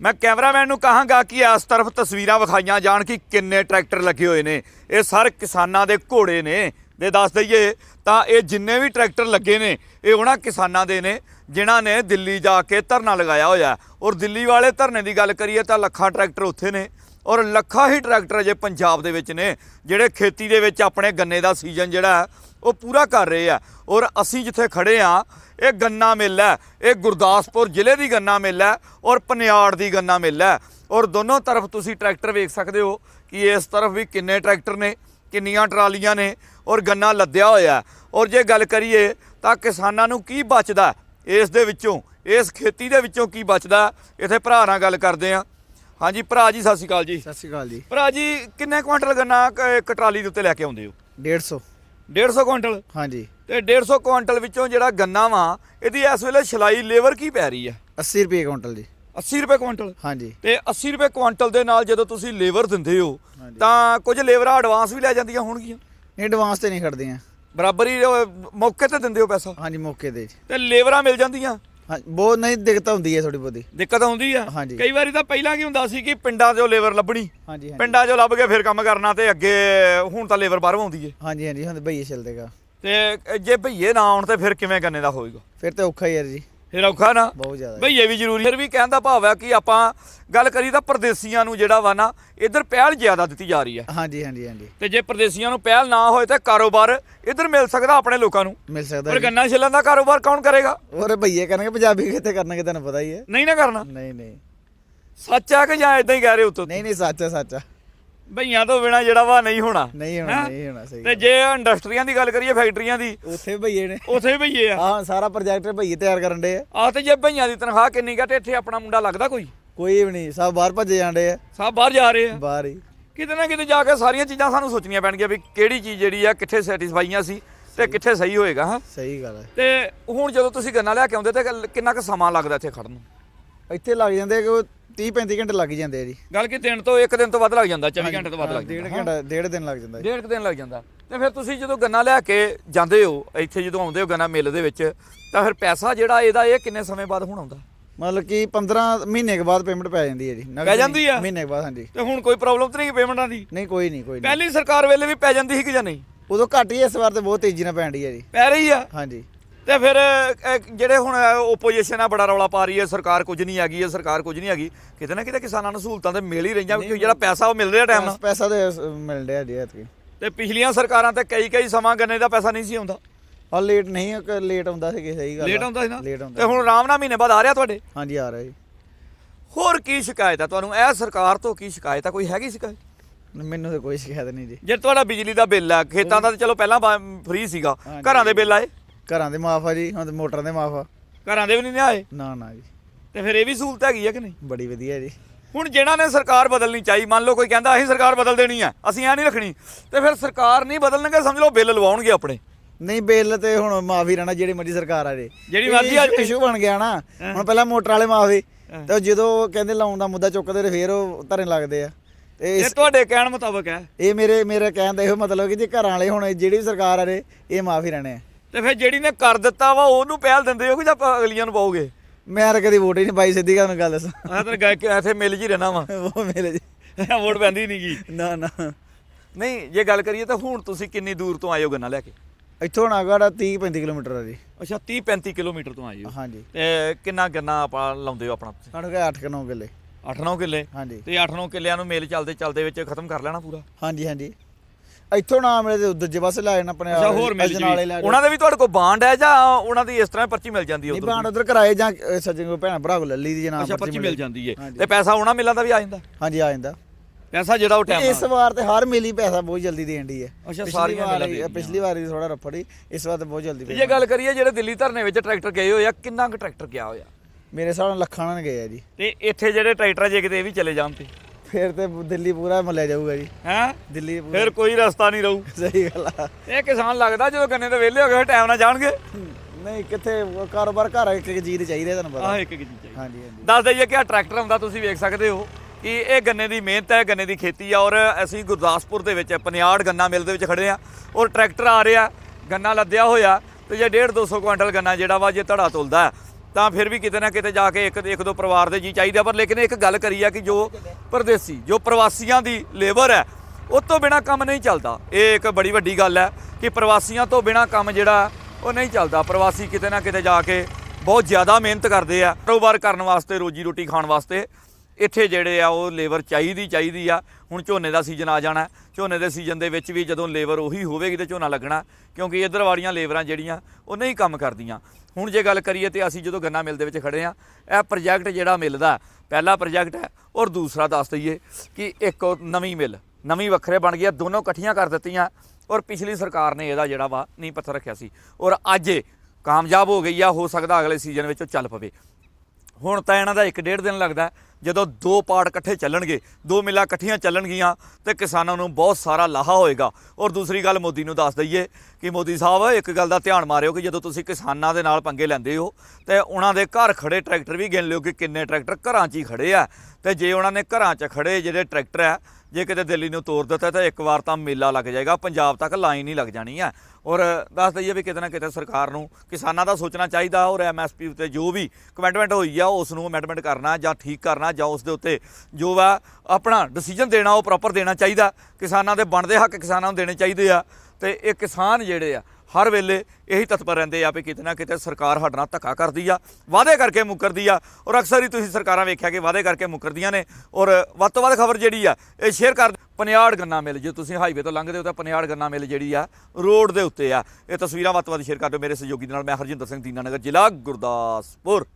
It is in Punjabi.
ਮੈਂ ਕੈਮਰਾਮੈਨ ਨੂੰ ਕਹਾਂਗਾ ਕਿ ਇਸ ਤਰਫ ਤਸਵੀਰਾਂ ਵਿਖਾਈਆਂ ਜਾਣ ਕਿ ਕਿੰਨੇ ਟਰੈਕਟਰ ਲੱਗੇ ਹੋਏ ਨੇ। ਇਹ ਸਾਰੇ ਕਿਸਾਨਾਂ ਦੇ ਘੋੜੇ ਨੇ। ਦੇ ਦੱਸ ਦਈਏ ਤਾਂ ਇਹ ਜਿੰਨੇ ਵੀ ਟਰੈਕਟਰ ਲੱਗੇ ਨੇ, ਇਹ ਉਹਨਾਂ ਕਿਸਾਨਾਂ ਦੇ ਨੇ, ਜਿਨ੍ਹਾਂ ਨੇ ਦਿੱਲੀ ਜਾ ਕੇ ਧਰਨਾ ਲਗਾਇਆ ਹੋਇਆ। ਔਰ ਦਿੱਲੀ ਵਾਲੇ ਧਰਨੇ ਦੀ ਗੱਲ ਕਰੀਏ ਤਾਂ ਲੱਖਾਂ ਟਰੈਕਟਰ ਉੱਥੇ ਨੇ। ਔਰ ਲੱਖਾਂ ਹੀ ਟਰੈਕਟਰ ਅਜੇ ਪੰਜਾਬ ਦੇ ਵਿੱਚ ਨੇ, ਜਿਹੜੇ ਖੇਤੀ ਦੇ ਵਿੱਚ ਆਪਣੇ ਗੰਨੇ ਦਾ ਸੀਜ਼ਨ ਜਿਹੜਾ ਉਹ ਪੂਰਾ ਕਰ ਰਹੇ ਆ। ਔਰ ਅਸੀਂ ਜਿੱਥੇ ਖੜੇ ਆ ਇਹ ਗੰਨਾ ਮਿੱਲ ਹੈ। ਇਹ ਗੁਰਦਾਸਪੁਰ ਜ਼ਿਲ੍ਹੇ ਦੀ ਗੰਨਾ ਮਿੱਲ ਹੈ ਔਰ ਪਨਿਆੜ ਦੀ ਗੰਨਾ ਮਿੱਲ ਹੈ। ਔਰ ਦੋਨੋਂ ਤਰਫ ਤੁਸੀਂ ਟਰੈਕਟਰ ਵੇਖ ਸਕਦੇ ਹੋ ਕਿ ਇਸ ਤਰਫ ਵੀ ਕਿੰਨੇ ਟਰੈਕਟਰ ਨੇ ਕਿੰਨੀਆਂ ਟਰਾਲੀਆਂ ਨੇ ਔਰ ਗੰਨਾ ਲੱਦਿਆ ਹੋਇਆ। ਔਰ ਜੇ ਗੱਲ ਕਰੀਏ ਤਾਂ ਕਿਸਾਨਾਂ ਨੂੰ ਕੀ ਬਚਦਾ ਇਸ ਦੇ ਵਿੱਚੋਂ ਇਸ ਖੇਤੀ ਦੇ ਵਿੱਚੋਂ ਕੀ ਬਚਦਾ ਇੱਥੇ ਭਰਾ ਨਾਲ ਗੱਲ ਕਰਦੇ ਆ ਹਾਂਜੀ ਭਰਾ ਜੀ ਸਤਿ ਸ਼੍ਰੀ ਅਕਾਲ ਜੀ। ਸਤਿ ਸ਼੍ਰੀ ਅਕਾਲ ਜੀ। ਭਰਾ ਜੀ ਕਿੰਨੇ ਕੁਇੰਟਲ ਗੰਨਾ ਇੱਕ ਟਰਾਲੀ ਦੇ ਉੱਤੇ ਲੈ ਕੇ ਆਉਂਦੇ ਹੋ? 150 150 ਕੁਇੰਟਲ। ਹਾਂਜੀ। ਤੇ 150 ਕੁਇੰਟਲ ਵਿੱਚੋਂ ਜਿਹੜਾ ਗੰਨਾ ਵਾ ਇਹਦੀ ਇਸ ਵੇਲੇ ਛਲਾਈ ਲੇਬਰ ਕੀ ਪੈ ਰਹੀ ਹੈ 80 ਰੁਪਏ ਕੁਇੰਟਲ ਜੀ। 80 ਰੁਪਏ ਕੁਇੰਟਲ? ਹਾਂਜੀ। ਤੇ 80 ਰੁਪਏ ਕੁਇੰਟਲ ਦੇ ਨਾਲ ਜਦੋਂ ਤੁਸੀਂ ਲੇਬਰ ਦਿੰਦੇ ਹੋ। ਤਾਂ ਕੁਝ ਲੇਬਰਾਂ ਐਡਵਾਂਸ ਵੀ ਲੈ ਜਾਂਦੀਆਂ ਹੋਣਗੀਆਂ? ਨਹੀਂ ਐਡਵਾਂਸ ਤੇ ਨਹੀਂ ਖੜਦੇ ਆ ਬਰਾਬਰ ਹੀ ਮੌਕੇ ਤੇ ਦਿੰਦੇ ਹੋ ਪੈਸਾ? ਹਾਂਜੀ ਮੌਕੇ ਤੇ ਤੇ ਲੇਬਰਾਂ ਮਿਲ ਜਾਂਦੀਆਂ? ਹਾਂ ਬਹੁਤ ਨਹੀਂ ਦਿੱਕਤ ਹੁੰਦੀ ਹੈ ਥੋੜੀ ਬਹੁਤੀ। ਦਿੱਕਤ ਆਉਂਦੀ ਆ? ਹਾਂਜੀ। ਕਈ ਵਾਰੀ ਤਾਂ ਪਹਿਲਾਂ ਕੀ ਹੁੰਦਾ ਸੀ ਕਿ ਪਿੰਡਾਂ 'ਚੋਂ ਲੇਬਰ ਲੱਭਣੀ। ਹਾਂਜੀ ਹਾਂਜੀ। ਪਿੰਡਾਂ 'ਚੋਂ ਲੱਭ ਕੇ ਫਿਰ ਕੰਮ ਕਰਨਾ ਤੇ ਅੱਗੇ ਹੁਣ ਤਾਂ ਲੇਬਰ ਬਾਹਰੋਂ ਆਉਂਦੀ ਏ। ਹਾਂਜੀ ਹਾਂਜੀ ਹੁਣ ਭਈਏ ਚੱਲਦੇਗਾ ਤੇ ਜੇ ਭਈਏ ਨਾ ਆਉਣ ਤੇ ਫਿਰ ਕਿਵੇਂ ਗੰਨੇ ਦਾ ਹੋਏਗਾ ਫਿਰ ਤੇ ਔਖਾ ਹੀ ਹੈ ਜੀ। ਫਿਰ ਔਖਾ ਨਾ। ਬਹੁਤ ਜ਼ਿਆਦਾ ਭਈਏ ਵੀ ਜ਼ਰੂਰੀ ਫਿਰ ਵੀ ਕਹਿਣ ਦਾ ਭਾਵ ਹੈ ਕਿ ਆਪਾਂ ਗੱਲ ਕਰੀ ਤਾਂ ਪਰਦੇਸੀਆਂ ਨੂੰ ਜਿਹੜਾ ਵਾ ਨਾ ਇੱਧਰ ਪਹਿਲ ਜ਼ਿਆਦਾ ਦਿੱਤੀ ਜਾ ਰਹੀ ਹੈ। ਹਾਂਜੀ ਹਾਂਜੀ ਹਾਂਜੀ। ਤੇ ਜੇ ਪਰਦੇਸੀਆਂ ਨੂੰ ਪਹਿਲ ਨਾ ਹੋਏ ਤਾਂ ਕਾਰੋਬਾਰ ਇੱਧਰ ਮਿਲ ਸਕਦਾ ਆਪਣੇ ਲੋਕਾਂ ਨੂੰ। ਮਿਲ ਸਕਦਾ ਪਰ ਜੀ। ਗੰਨਾ ਛਿੱਲਣ ਦਾ ਕਾਰੋਬਾਰ ਕੌਣ ਕਰੇਗਾ? ਹੋਰ ਭਈਏ ਕਰਨਗੇ ਪੰਜਾਬੀ ਕਿੱਥੇ ਕਰਨਗੇ ਤੁਹਾਨੂੰ ਪਤਾ ਹੀ ਹੈ। ਨਹੀਂ ਨਾ ਕਰਨਾ। ਨਹੀਂ ਨਹੀਂ। ਸੱਚ ਆ ਕਿ ਜਾਂ ਇਦਾਂ ਹੀ ਕਹਿ ਰਹੇ ਤੁਸੀਂ? ਨਹੀਂ ਨਹੀਂ ਸੱਚ ਹੈ ਸੱਚ ਹੈ। ਭਈਆਂ ਤੋਂ ਬਿਨਾ ਜਿਹੜਾ ਵਾ ਨਹੀਂ ਹੋਣਾ। ਨਹੀਂ ਹੋਣਾ ਹੈਂ? ਨਹੀਂ ਹੋਣਾ ਸਹੀ ਤੇ ਜੇ ਇੰਡਸਟਰੀਆਂ ਦੀ ਗੱਲ ਕਰੀਏ ਫੈਕਟਰੀਆਂ ਦੀ ਉੱਥੇ ਭਈਏ ਨੇ। ਉਥੇ ਭਈਏ ਆ। ਹਾਂ ਸਾਰਾ ਪ੍ਰੋਜੈਕਟ ਭਈਏ ਤਿਆਰ ਕਰਨ ਦੇ ਆ। ਆ ਤੇ ਜੇ ਭਈਆਂ ਦੀ ਤਨਖਾਹ ਕਿੰਨੀ ਤੇ ਇੱਥੇ ਆਪਣਾ ਮੁੰਡਾ ਲੱਗਦਾ ਕੋਈ? ਕੋਈ ਵੀ ਨਹੀਂ ਸਭ ਬਾਹਰ ਭੱਜੇ ਜਾਂਦੇ ਆ। ਸਭ ਬਾਹਰ ਜਾ ਰਹੇ ਆ। ਬਾਹਰ ਹੀ। ਕਿਤੇ ਨਾ ਕਿਤੇ ਜਾ ਕੇ ਸਾਰੀਆਂ ਚੀਜ਼ਾਂ ਸਾਨੂੰ ਸੋਚਣੀਆਂ ਪੈਣਗੀਆਂ ਵੀ ਕਿਹੜੀ ਚੀਜ਼ ਜਿਹੜੀ ਆ ਕਿੱਥੇ ਸੈਟੀਸਫਾਈਆਂ ਸੀ ਤੇ ਕਿੱਥੇ ਸਹੀ ਹੋਏਗਾ ਹਾਂ? ਸਹੀ ਗੱਲ ਹੈ ਤੇ ਹੁਣ ਜਦੋਂ ਤੁਸੀਂ ਗੰਨਾ ਲੈ ਕੇ ਆਉਂਦੇ ਤੇ ਕਿੰਨਾ ਕੁ ਸਮਾਂ ਲੱਗਦਾ ਇੱਥੇ ਖੜਨ ਨੂੰ? ਇੱਥੇ ਲੱਗ ਜਾਂਦੇ ਕਿ 30 35 ਘੰਟੇ ਲੱਗ ਹੀ ਜਾਂਦੇ ਆ ਜੀ। ਗੱਲ ਕਿ ਦਿਨ ਤੋਂ ਇੱਕ ਦਿਨ ਤੋਂ ਵੱਧ ਲੱਗ ਜਾਂਦਾ 24 ਘੰਟੇ ਤੋਂ ਵੱਧ ਲੱਗ ਡੇਢ ਜਾਂਦਾ। ਘੰਟਾ ਡੇਢ ਦਿਨ ਲੱਗ ਜਾਂਦਾ ਜੀ। ਡੇਢ ਕੁ ਦਿਨ ਲੱਗ ਜਾਂਦਾ। ਤੇ ਫਿਰ ਤੁਸੀਂ ਜਦੋਂ ਗੰਨਾ ਲੈ ਕੇ ਜਾਂਦੇ ਹੋ ਇੱਥੇ ਜਦੋਂ ਆਉਂਦੇ ਹੋ ਗੰਨਾ ਮਿੱਲ ਦੇ ਵਿੱਚ ਤਾਂ ਫਿਰ ਪੈਸਾ ਜਿਹੜਾ ਇਹਦਾ ਇਹ ਕਿੰਨੇ ਸਮੇਂ ਬਾਅਦ ਹੁਣ ਆਉਂਦਾ? ਮਤਲਬ ਕਿ 15 ਮਹੀਨੇ ਕੇ ਬਾਅਦ ਪੇਮੈਂਟ ਪੈ ਜਾਂਦੀ ਹੈ ਜੀ। ਪੈ ਜਾਂਦੀ ਆ? ਮਹੀਨੇ ਕੇ ਬਾਅਦ ਹਾਂਜੀ। ਤੇ ਹੁਣ ਕੋਈ ਪ੍ਰੋਬਲਮ ਤਾਂ ਨਹੀਂ ਪੇਮੈਂਟਾਂ ਦੀ? ਨਹੀਂ ਕੋਈ ਨਹੀਂ ਕੋਈ ਨਹੀਂ। ਪਹਿਲੀ ਸਰਕਾਰ ਵੇਲੇ ਵੀ ਪੈ ਜਾਂਦੀ ਸੀ ਕਿ ਜਾਂ ਨਹੀਂ? ਉਦੋਂ ਘੱਟ ਹੀ ਇਸ ਵਾਰ ਤੇ ਬਹੁਤ ਤੇਜ਼ੀ ਨਾਲ ਪੈਣ ਡਈ ਹੈ ਜੀ। ਪੈ ਰਹੀ ਆ? ਹਾਂਜੀ। ਤੇ ਫਿਰ ਜਿਹੜੇ ਹੁਣ ਓਪੋਜੀਸ਼ਨ ਆ ਬੜਾ ਰੌਲਾ ਪਾ ਰਹੀ ਹੈ ਸਰਕਾਰ ਕੁਝ ਨਹੀਂ ਹੈਗੀ ਹੈ ਸਰਕਾਰ ਕੁਝ ਨਹੀਂ ਹੈਗੀ। ਕਿਤੇ ਨਾ ਕਿਤੇ ਕਿਸਾਨਾਂ ਨੂੰ ਸਹੂਲਤਾਂ ਤੇ ਮਿਲ ਹੀ ਰਹੀਆਂ ਕਿਉਂਕਿ ਜਿਹੜਾ ਪੈਸਾ ਉਹ ਮਿਲ ਰਿਹਾ ਟਾਈਮ ਨਾਲ। ਪੈਸਾ ਤੇ ਮਿਲ ਰਿਹਾ ਜੀ ਐਤਕੀ। ਤੇ ਪਿਛਲੀਆਂ ਸਰਕਾਰਾਂ ਤੇ ਕਈ ਕਈ ਸਮਾਂ ਗੰਨੇ ਦਾ ਪੈਸਾ ਨਹੀਂ ਸੀ ਆਉਂਦਾ। ਆ ਲੇਟ ਨਹੀਂ ਕਿ ਲੇਟ ਆਉਂਦਾ ਸੀ ਸਹੀ ਗੱਲ ਲੇਟ ਆ। ਆਉਂਦਾ ਸੀ ਨਾ? ਲੇਟ ਤੇ ਹੁਣ ਆਰਾਮ ਨਾਲ ਮਹੀਨੇ ਬਾਅਦ ਆ ਰਿਹਾ ਤੁਹਾਡੇ? ਹਾਂਜੀ ਆ ਰਿਹਾ ਜੀ। ਹੋਰ ਕੀ ਸ਼ਿਕਾਇਤ ਹੈ ਤੁਹਾਨੂੰ? ਇਹ ਸਰਕਾਰ ਤੋਂ ਕੀ ਸ਼ਿਕਾਇਤ ਹੈ ਕੋਈ ਹੈਗੀ ਸ਼ਿਕਾਇਤ? ਮੈਨੂੰ ਤੇ ਕੋਈ ਸ਼ਿਕਾਇਤ ਨਹੀਂ ਜੀ। ਜੇ ਤੁਹਾਡਾ ਬਿਜਲੀ ਦਾ ਬਿੱਲ ਹੈ ਖੇਤਾਂ ਦਾ ਤਾਂ ਚਲੋ ਪਹਿਲਾਂ ਫ੍ਰੀ ਸੀਗਾ। ਘਰਾਂ ਦੇ ਬਿੱਲ ਆਏ? ਘਰਾਂ ਦੇ ਮਾਫ ਆ ਜੀ ਹੁਣ ਤੇ ਮੋਟਰਾਂ ਦੇ ਮਾਫ ਆ। ਘਰਾਂ ਦੇ ਵੀ ਨਹੀਂ ਆਏ? ਨਾ ਨਾ ਜੀ। ਤੇ ਫਿਰ ਇਹ ਵੀ ਸਹੂਲਤ ਹੈਗੀ ਹੈ ਕਿ ਨਹੀਂ? ਬੜੀ ਵਧੀਆ ਜੀ। ਹੁਣ ਜਿਹਨਾਂ ਨੇ ਸਰਕਾਰ ਬਦਲਣੀ ਚਾਹੀ ਮੰਨ ਲਓ ਕੋਈ ਕਹਿੰਦਾ ਅਸੀਂ ਸਰਕਾਰ ਬਦਲ ਦੇਣੀ ਆ ਅਸੀਂ ਐ ਨਹੀਂ ਰੱਖਣੀ। ਤੇ ਫਿਰ ਸਰਕਾਰ ਨਹੀਂ ਬਦਲਣਗੇ ਸਮਝ ਲਓ ਬਿੱਲ ਲਵਾਉਣਗੇ ਆਪਣੇ। ਨਹੀਂ ਬਿੱਲ ਤੇ ਹੁਣ ਮਾਫੀ ਰਹਿਣਾ ਜਿਹੜੀ ਮਰਜ਼ੀ ਸਰਕਾਰ ਆ ਜੇ। ਜਿਹੜੀ ਮਰਜ਼ੀ ਆ ਜੇ। ਇਸ਼ੂ ਬਣ ਗਿਆ ਨਾ ਹੁਣ ਪਹਿਲਾਂ ਮੋਟਰ ਵਾਲੇ ਮਾਫੀ ਤੇ ਜਦੋਂ ਕਹਿੰਦੇ ਲਾਉਣ ਦਾ ਮੁੱਦਾ ਚੁੱਕਦੇ ਤੇ ਫੇਰ ਉਹ ਧਰਨ ਲੱਗਦੇ ਆ। ਤੇ ਇਹ ਤੁਹਾਡੇ ਕਹਿਣ ਮੁਤਾਬਕ ਹੈ। ਇਹ ਮੇਰੇ ਮੇਰੇ ਕਹਿਣ ਦਾ ਇਹੋ ਮਤਲਬ ਕਿ ਜੇ ਘਰਾਂ ਵਾਲੇ ਹੁਣ ਜਿਹੜੀ ਵੀ ਸਰਕਾਰ ਆ ਰੇ ਇਹ ਮਾਫੀ ਰਹਿਣੇ ਆ। ਤੇ ਫਿਰ ਜਿਹੜੀ ਨੇ ਕਰ ਦਿੱਤਾ ਵਾ ਉਹਨੂੰ ਪਹਿਲ ਦਿੰਦੇ ਹੋ ਕਿ ਜਾਂ ਆਪਾਂ ਅਗਲੀਆਂ ਨੂੰ ਪਾਓਗੇ? ਮੈਂ ਤਾਂ ਕਦੀ ਵੋਟ ਹੀ ਨਹੀਂ ਪਾਈ ਸਿੱਧੀ ਗੱਲ ਗੱਲ ਦੱਸਾਂ। ਆਹ ਤਾਂ ਇੱਥੇ ਮਿਲ ਜੀ ਰਹਿਣਾ ਵਾ। ਉਹ ਮੇਰੇ ਜੀ। ਵੋਟ ਪੈਂਦੀ ਨਹੀਂਗੀ ਨਾ ਨਾ। ਨਹੀਂ ਜੇ ਗੱਲ ਕਰੀਏ ਤਾਂ ਹੁਣ ਤੁਸੀਂ ਕਿੰਨੀ ਦੂਰ ਤੋਂ ਆਏ ਹੋ ਗੰਨਾ ਲੈ ਕੇ? ਇੱਥੋਂ ਨਾ ਗਾੜਾ 30 35 ਕਿਲੋਮੀਟਰ ਆ ਜੀ। ਅੱਛਾ 30 35 ਕਿਲੋਮੀਟਰ ਤੋਂ ਆਏ ਹੋ। ਹਾਂਜੀ। ਤੇ ਕਿੰਨਾ ਗੰਨਾ ਆਪਾਂ ਲਾਉਂਦੇ ਹੋ ਆਪਣਾ? ਤੁਸੀਂ ਸਾਨੂੰ ਕਿ 8 9 ਕਿੱਲੇ 8-9 ਕਿੱਲੇ? ਹਾਂਜੀ। ਤੇ 8-9 ਕਿੱਲਿਆਂ ਨੂੰ ਮੇਲ ਚੱਲਦੇ ਚੱਲਦੇ ਵਿੱਚ ਖਤਮ ਕਰ ਲੈਣਾ ਪੂਰਾ? ਹਾਂਜੀ ਹਾਂਜੀ। ਇੱਥੋਂ ਨਾ ਮਿਲੇ ਤੇ ਦੂਜੇ ਪਾਸੇ ਲੈ ਜਾਣਾ ਆਪਣੇ ਅੱਛਾ ਹੋਰ ਮਿਲ ਅਜਨਾਲੇ ਜੀ ਲੈ ਉਹਨਾਂ ਦੇ ਵੀ ਤੁਹਾਡੇ ਕੋਲ ਬਾਂਡ ਹੈ ਜਾਂ ਉਹਨਾਂ ਦੀ ਇਸ ਤਰ੍ਹਾਂ ਪਰਚੀ ਮਿਲ ਜਾਂਦੀ ਹੈ ਨਹੀਂ ਉਧਰ ਬਾਣ ਉਧਰ ਕਰਾਏ ਜਾਂ ਸੱਜਣ ਕੋ ਭੈਣ ਭਰਾ ਕੋ ਲੱਲੀ ਦੀ ਜਨਾਬ ਪਰਚੀ ਮਿਲ। ਜਾਂਦੀ ਹੈ। ਤੇ ਪੈਸਾ ਉਹਨਾਂ ਮਿਲਾਂ ਦਾ ਵੀ ਆ ਜਾਂਦਾ? ਹਾਂਜੀ ਆ ਜਾਂਦਾ। ਪੈਸਾ ਜਿਹੜਾ ਉਹ ਟਾਈਮ ਇਸ ਵਾਰ ਤੇ ਹਰ ਮਿਲੀ ਪੈਸਾ ਬਹੁਤ ਜਲਦੀ ਦੇਣ ਦੀ ਹੈ। ਅੱਛਾ, ਸਾਰੀਆਂ ਵਾਰ ਮਿਲਾਂ ਦੇ ਪਿਛਲੀ ਵਾਰ ਹੀ ਥੋੜਾ ਰਫੜੀ ਇਸ ਵਾਰ ਤੇ ਬਹੁਤ ਜਲਦੀ ਜੇ ਗੱਲ ਕਰੀਏ ਜਿਹੜੇ ਦਿੱਲੀ ਧਰਨੇ ਵਿੱਚ ਟਰੈਕਟਰ ਗਏ ਹੋਏ ਆ ਕਿੰਨਾ ਕੁ ਟਰੈਕਟਰ ਗਿਆ ਹੋਇਆ? ਮੇਰੇ ਹਿਸਾਬ ਨਾਲ ਲੱਖਾਂ ਨਾਲ ਗਏ ਆ ਜੀ। ਤੇ ਇੱਥੇ ਜਿਹੜੇ ਟਰੈਕਟਰ ਜੇ ਕਿਤੇ ਇਹ ਵੀ ਚਲੇ ਜਾਣ ਤੇ? ਫਿਰ ਤੇ ਦਿੱਲੀ ਪੂਰਾ ਮੱਲਿਆ ਜਾਊਗਾ ਜੀ। ਹੈ? ਦਿੱਲੀ ਪੂਰਾ। ਫਿਰ ਕੋਈ ਰਸਤਾ ਨਹੀਂ ਰਹੂ। ਸਹੀ ਗੱਲ ਆ। ਇਹ ਕਿਸਾਨ ਲੱਗਦਾ ਜਦੋਂ ਗੰਨੇ ਤੇ ਵਿਹਲੇ ਹੋ ਗਏ ਟਾਈਮ ਨਾਲ ਜਾਣਗੇ? ਨਹੀਂ ਕਿੱਥੇ ਕਾਰੋਬਾਰ ਘਰ ਇੱਕ ਇੱਕ ਚੀਜ਼ ਚਾਹੀਦਾ ਤੁਹਾਨੂੰ ਪਤਾ। ਆਹ ਇੱਕ ਇੱਕ ਚੀਜ਼ ਚਾਹੀਦੀ। ਹਾਂਜੀ ਹਾਂਜੀ। ਦੱਸ ਦਈਏ ਕਿ ਆ ਟਰੈਕਟਰ ਹੁੰਦਾ ਤੁਸੀਂ ਵੇਖ ਸਕਦੇ ਹੋ ਕਿ ਇਹ ਗੰਨੇ ਦੀ ਮਿਹਨਤ ਹੈ ਗੰਨੇ ਦੀ ਖੇਤੀ ਆ ਔਰ ਅਸੀਂ ਗੁਰਦਾਸਪੁਰ ਦੇ ਵਿੱਚ ਪਨਿਆੜ ਗੰਨਾ ਮਿਲ ਦੇ ਵਿੱਚ ਖੜੇ ਆ ਔਰ ਟਰੈਕਟਰ ਆ ਰਿਹਾ ਗੰਨਾ ਲੱਦਿਆ ਹੋਇਆ ਤੇ ਜੇ 1.5 200 ਕੁਇੰਟਲ ਗੰਨਾ ਜਿਹੜਾ ਵਾ ਜੇ ਧੜਾ ਤੁਲਦਾ ਹੈ, ਤਾਂ ਫਿਰ ਵੀ ਕਿਤੇ ਨਾ ਕਿਤੇ ਜਾ ਕੇ ਇੱਕ ਇੱਕ ਦੋ ਪਰਿਵਾਰ ਦੇ ਜੀ ਚਾਹੀਦੇ ਆ। ਪਰ ਲੇਕਿਨ ਇੱਕ ਗੱਲ ਕਰੀ ਆ ਕਿ ਜੋ ਪਰਦੇਸੀ, ਜੋ ਪ੍ਰਵਾਸੀਆਂ ਦੀ ਲੇਬਰ ਹੈ, ਉਹ ਤੋਂ ਬਿਨਾ ਕੰਮ ਨਹੀਂ ਚੱਲਦਾ। ਇਹ ਇੱਕ ਬੜੀ ਵੱਡੀ ਗੱਲ ਹੈ ਕਿ ਪ੍ਰਵਾਸੀਆਂ ਤੋਂ ਬਿਨਾ ਕੰਮ ਜਿਹੜਾ, ਉਹ ਨਹੀਂ ਚੱਲਦਾ। ਪ੍ਰਵਾਸੀ ਕਿਤੇ ਨਾ ਕਿਤੇ ਜਾ ਕੇ ਬਹੁਤ ਜ਼ਿਆਦਾ ਮਿਹਨਤ ਕਰਦੇ ਆ। ਕਾਰੋਬਾਰ ਕਰਨ ਵਾਸਤੇ, ਰੋਜੀ ਰੋਟੀ ਖਾਣ ਵਾਸਤੇ ਇੱਥੇ ਜਿਹੜੇ ਆ ਉਹ ਲੇਬਰ ਚਾਹੀਦੀ ਚਾਹੀਦੀ ਆ। ਹੁਣ ਝੋਨੇ ਦਾ ਸੀਜ਼ਨ ਆ ਜਾਣਾ। ਝੋਨੇ ਦੇ ਸੀਜ਼ਨ ਦੇ ਵਿੱਚ ਵੀ ਜਦੋਂ ਲੇਬਰ ਉਹੀ ਹੋਵੇਗੀ ਤੇ ਝੋਨਾ ਲੱਗਣਾ, ਕਿਉਂਕਿ ਇੱਧਰ ਵਾਲੀਆਂ ਲੇਬਰਾਂ ਜਿਹੜੀਆਂ, ਉਹ ਨਹੀਂ ਕੰਮ ਕਰਦੀਆਂ। ਹੁਣ ਜੇ ਗੱਲ ਕਰੀਏ ਤੇ ਅਸੀਂ ਜਦੋਂ ਗੰਨਾ ਮਿਲ ਦੇ ਵਿੱਚ ਖੜੇ ਆ, ਇਹ ਪ੍ਰੋਜੈਕਟ ਜਿਹੜਾ ਮਿਲਦਾ, ਪਹਿਲਾ ਪ੍ਰੋਜੈਕਟ ਹੈ, ਔਰ ਦੂਸਰਾ ਦੱਸ ਦਈਏ ਕਿ ਇੱਕ ਨਵੀਂ ਮਿਲ, ਨਵੀਂ ਵੱਖਰੇ ਬਣ ਗਈ ਆ, ਦੋਨੋਂ ਇਕੱਠੀਆਂ ਕਰ ਦਿੱਤੀਆਂ, ਔਰ ਪਿਛਲੀ ਸਰਕਾਰ ਨੇ ਇਹਦਾ ਜਿਹੜਾ ਵਾ ਨੀਂਹ ਪੱਥਰ ਰੱਖਿਆ ਸੀ। ਔਰ ਅੱਜ ਕਾਮਯਾਬ ਹੋ ਗਈ ਆ, ਹੋ ਸਕਦਾ ਅਗਲੇ ਸੀਜ਼ਨ ਵਿੱਚ ਉਹ ਚੱਲ ਪਵੇ। ਹੁਣ ਤਾਂ ਇਹਨਾਂ ਦਾ ਇੱਕ ਡੇਢ ਦਿਨ ਲੱਗਦਾ ਜਦੋਂ ਦੋ ਪਾਰਟ ਇਕੱਠੇ ਚੱਲਣਗੇ, ਦੋ ਮਿੱਲਾਂ ਇਕੱਠੀਆਂ ਚੱਲਣਗੀਆਂ, ਤੇ ਕਿਸਾਨਾਂ ਨੂੰ ਬਹੁਤ ਸਾਰਾ ਲਾਹਾ ਹੋਏਗਾ। ਔਰ ਦੂਸਰੀ ਗੱਲ ਮੋਦੀ ਨੂੰ ਦੱਸ ਦਈਏ ਕਿ ਮੋਦੀ ਸਾਹਿਬ, ਇੱਕ ਗੱਲ ਦਾ ਧਿਆਨ ਮਾਰਿਓ ਕਿ ਜਦੋਂ ਤੁਸੀਂ ਕਿਸਾਨਾਂ ਦੇ ਨਾਲ ਪੰਗੇ ਲੈਂਦੇ ਹੋ, ਤੇ ਉਹਨਾਂ ਦੇ ਘਰ ਖੜੇ ਟਰੈਕਟਰ ਵੀ ਗਿਣ ਲਿਓ ਕਿ ਕਿੰਨੇ ਟਰੈਕਟਰ ਘਰਾਂ 'ਚ ਹੀ ਖੜੇ ਆ। ਤੇ ਜੇ ਉਹਨਾਂ ਨੇ ਘਰਾਂ 'ਚ ਖੜੇ ਜਿਹੜੇ ਟਰੈਕਟਰ ਆ, ਜੇ ਕਿਤੇ ਦਿੱਲੀ ਨੂੰ ਤੋੜ ਦਿੱਤਾ, ਤਾਂ ਇੱਕ ਵਾਰ ਤਾਂ ਮੇਲਾ ਲੱਗ ਜਾਏਗਾ, ਪੰਜਾਬ ਤੱਕ ਲਾਈਨ ਹੀ ਲੱਗ ਜਾਣੀ ਹੈ ਔਰ ਦੱਸ ਦਈਏ ਵੀ ਕਿਤੇ ਨਾ ਕਿਤੇ ਸਰਕਾਰ ਨੂੰ ਕਿਸਾਨਾਂ ਦਾ ਸੋਚਣਾ ਚਾਹੀਦਾ, ਔਰ ਐਮਐਸਪੀ ਉੱਤੇ ਜੋ ਵੀ ਕਮੈਂਟਮੈਂਟ ਹੋਈ ਆ, ਉਸ ਨੂੰ ਅਮੈਂਡਮੈਂਟ ਕਰਨਾ ਜਾਂ ਠੀਕ ਕਰਨਾ ਜਾਂ ਉਸ ਦੇ ਉੱਤੇ ਜੋ ਆ ਆਪਣਾ ਡਿਸੀਜਨ ਦੇਣਾ, ਉਹ ਪ੍ਰੋਪਰ ਦੇਣਾ ਚਾਹੀਦਾ। ਕਿਸਾਨਾਂ ਦੇ ਬਣਦੇ ਹੱਕ ਕਿਸਾਨਾਂ ਨੂੰ ਦੇਣੇ ਚਾਹੀਦੇ ਆ। ਤੇ ਇਹ ਕਿਸਾਨ ਜਿਹੜੇ ਆ, ਹਰ ਵੇਲੇ ਇਹੀ ਤਤਪਰ ਰਹਿੰਦੇ ਆ ਵੀ ਕਿਤੇ ਨਾ ਕਿਤੇ ਸਰਕਾਰ ਸਾਡੇ ਨਾਲ ਧੱਕਾ ਕਰਦੀ ਆ, ਵਾਅਦੇ ਕਰਕੇ ਮੁੱਕਰਦੀ ਆ। ਔਰ ਅਕਸਰ ਹੀ ਤੁਸੀਂ ਸਰਕਾਰਾਂ ਵੇਖਿਆ ਕਿ ਵਾਅਦੇ ਕਰਕੇ ਮੁੱਕਰਦੀਆਂ ਨੇ। ਔਰ ਵੱਧ ਤੋਂ ਵੱਧ ਖਬਰ ਜਿਹੜੀ ਆ, ਇਹ ਸ਼ੇਅਰ ਕਰ ਪਨਿਆੜ ਗੰਨਾ ਮਿਲ, ਜੇ ਤੁਸੀਂ ਹਾਈਵੇ ਤੋਂ ਲੰਘਦੇ ਹੋ ਤਾਂ ਪਨਿਆੜ ਗੰਨਾ ਮਿਲ ਜਿਹੜੀ ਆ, ਰੋਡ ਦੇ ਉੱਤੇ ਆ। ਇਹ ਤਸਵੀਰਾਂ ਵੱਧ ਤੋਂ ਵੱਧ ਸ਼ੇਅਰ ਕਰ ਦਿਓ। ਮੇਰੇ ਸਹਿਯੋਗੀ ਦੇ ਨਾਲ ਮੈਂ ਹਰਜਿੰਦਰ ਸਿੰਘ ਦੀਨਾਨਗਰ, ਜ਼ਿਲ੍ਹਾ ਗੁਰਦਾਸਪੁਰ।